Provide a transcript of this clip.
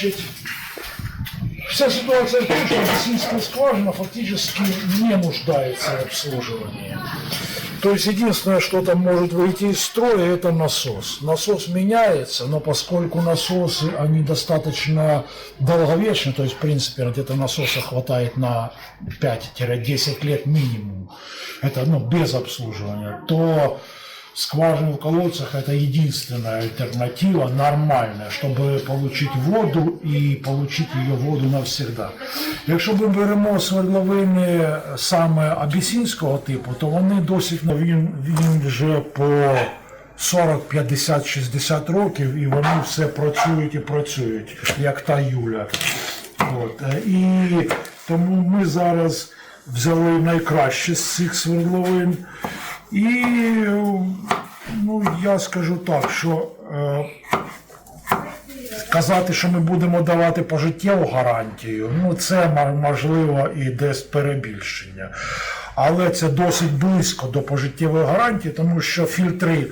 Значит, вся ситуация в том, что российская скважина фактически не нуждается в обслуживании. То есть единственное, что там может выйти из строя, это насос. Насос меняется, но поскольку насосы, они достаточно долговечны, то есть, в принципе, где-то насоса хватает на 5-10 лет минимум, это ну, без обслуживания, то скважины в колодцах это единственная альтернатива нормальная, чтобы получить воду і получить її воду навсегда. Якщо ми беремо свердловини саме абісінського типу, то вони досить ну, він, він вже по 40, 50, 60 років, і вони все працюють і працюють, як та Юля. От. е, І тому ми зараз взяли найкраще з цих свердловин. І ну, я скажу так, що е, казати, що ми будемо давати пожиттєву гарантію, ну це можливо і десь перебільшення. Але це досить близько до пожиттєвої гарантії, тому що фільтри